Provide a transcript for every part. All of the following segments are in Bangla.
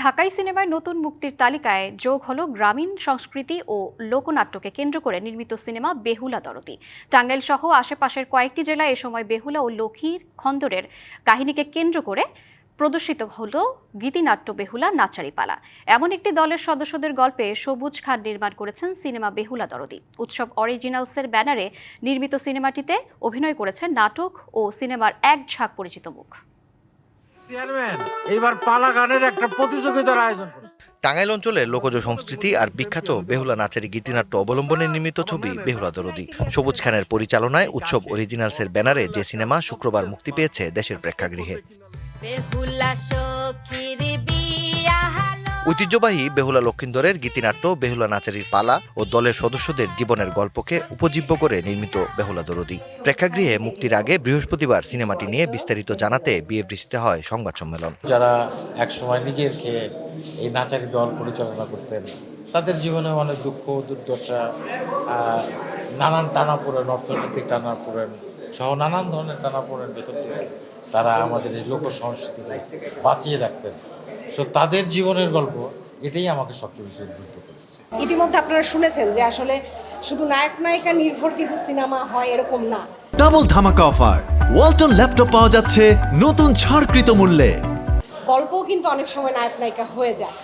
ঢাকাই সিনেমায় নতুন মুক্তির তালিকায় যোগ হলো গ্রামীণ সংস্কৃতি ও লোকনাট্যকে কেন্দ্র করে নির্মিত সিনেমা বেহুলা দরদি। টাঙ্গাইল সহ আশেপাশের কয়েকটি জেলায় এ সময় বেহুলা ও লক্ষ্মীর খন্দরের কাহিনীকে কেন্দ্র করে প্রদর্শিত হলো গীতিনাট্য বেহুলা নাচারিপালা। এমন একটি দলের সদস্যদের গল্পে সবুজ খান নির্মাণ করেছেন সিনেমা বেহুলা দরদি। উৎসব অরিজিনালসের ব্যানারে নির্মিত সিনেমাটিতে অভিনয় করেছেন নাটক ও সিনেমার এক ঝাঁক পরিচিত মুখ। চেয়ারম্যান এইবার পালা গানের একটা প্রতিযোগিতার আয়োজন টাঙ্গাইল অঞ্চলে লোকজ সংস্কৃতি আর বিখ্যাত বেহুলা নাচের গীতিনাট্য অবলম্বনে নির্মিত ছবি বেহুলা দরদি সবুজ খানের পরিচালনায় উৎসব অরিজিনালসের ব্যানারে যে সিনেমা শুক্রবার মুক্তি পেয়েছে দেশের প্রেক্ষাগৃহে। বেহুলা সখীর ঐতিহ্যবাহী বেহুলা লক্ষিন্দরের গীতিনাট্য বেহুলা নাচারির পালা ও দলের সদস্যদের জীবনের গল্পকে উপজীব্য করে নির্মিত বেহুলা দরদি। প্রেক্ষাগৃহে মুক্তির আগে বৃহস্পতিবার সিনেমাটি নিয়ে বিস্তারিত জানাতে বিএফডিসিতে হয় সংবাদ সম্মেলন। যারা একসময় খেয়ে এই নাচারি দল পরিচালনা করতেন, তাদের জীবনে অনেক দুঃখ, দুর্দশা নানান টানাপোড়েন, অর্থনৈতিক টানাপোড়েন সহ নানান ধরনের টানাপোড়েন ভেতর থেকে তারা আমাদের এই লোক সংস্কৃতিকে বাঁচিয়ে রাখতেন। সো তাদের জীবনের গল্প এটাই আমাকে সবচেয়ে বেশি উদ্বুদ্ধ করেছে। ইতিমধ্যে আপনারা শুনেছেন যে আসলে শুধু নায়ক নায়িকা নির্ভর কিন্তু সিনেমা হয় এরকম না। ডাবল ধামাকা অফার ওয়ালটন ল্যাপটপ পাওয়া যাচ্ছে নতুন ছাড়কৃত মূল্যে। গল্পও কিন্তু অনেক সময় নায়ক নায়িকা হয়ে যায়।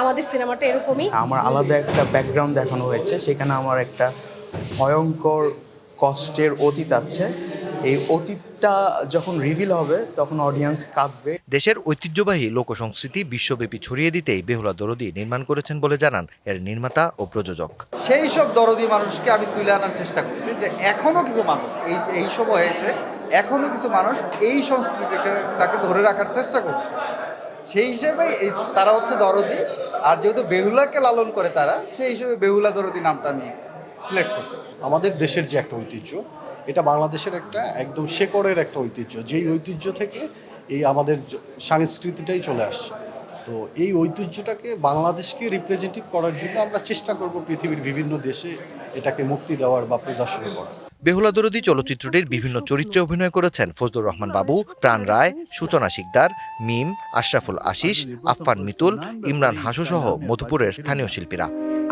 আমাদের সিনেমাটা এরকমই। আমার আলাদা একটা ব্যাকগ্রাউন্ড দেখানো হয়েছে সেখানে আমার একটা ভয়ঙ্কর কষ্টের অতীত আছে। এই অতীতটা যখন রিভিল হবে তখন অডিয়েন্স কাঁদবে। দেশের ঐতিহ্যবাহী লোকসংস্কৃতি বিশ্বব্যাপী ছড়িয়ে দিতেই বেহুলা দরদি নির্মাণ করেছেন বলে জানান এর নির্মাতা ও প্রযোজক। সেই সব দরদি মানুষকে আমি তুলে আনার চেষ্টা করছি যে এখনও কিছু মানুষ এই এই সময়ে এসে এখনও কিছু মানুষ এই সংস্কৃতিটাকে ধরে রাখার চেষ্টা করছে। সেই হিসেবে এই তারা হচ্ছে দরদি আর যেহেতু বেহুলাকে লালন করে তারা সেই হিসেবে বেহুলা দরদি নামটা আমি সিলেক্ট করছি। আমাদের দেশের যে একটা ঐতিহ্য এটা বাংলাদেশের একটা একদম শেকড়ের একটা ঐতিহ্য। যেই ঐতিহ্য থেকে এই আমাদের সংস্কৃতিটাই চলে আসছে। তো এই ঐতিহ্যটাকে বাংলাদেশকে রিপ্রেজেন্টেটিভ করার জন্য আমরা চেষ্টা করব পৃথিবীর বিভিন্ন দেশে এটাকে মুক্তি দেওয়ার বা প্রদর্শন করার। বেহুলা দরদি চলচ্চিত্রটির বিভিন্ন চরিত্রে অভিনয় করেছেন ফজলুর রহমান বাবু প্রাণ রায় সূচনা শিকদার মিম আশরাফুল আশিস আফফান মিতুল ইমরান হাসু সহ মধুপুরের স্থানীয় শিল্পীরা।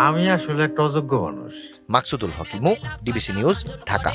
আমি আসলে একটা অযোগ্য মানুষ। মাকসুদুল হকিমু ডিবিসি নিউজ ঢাকা।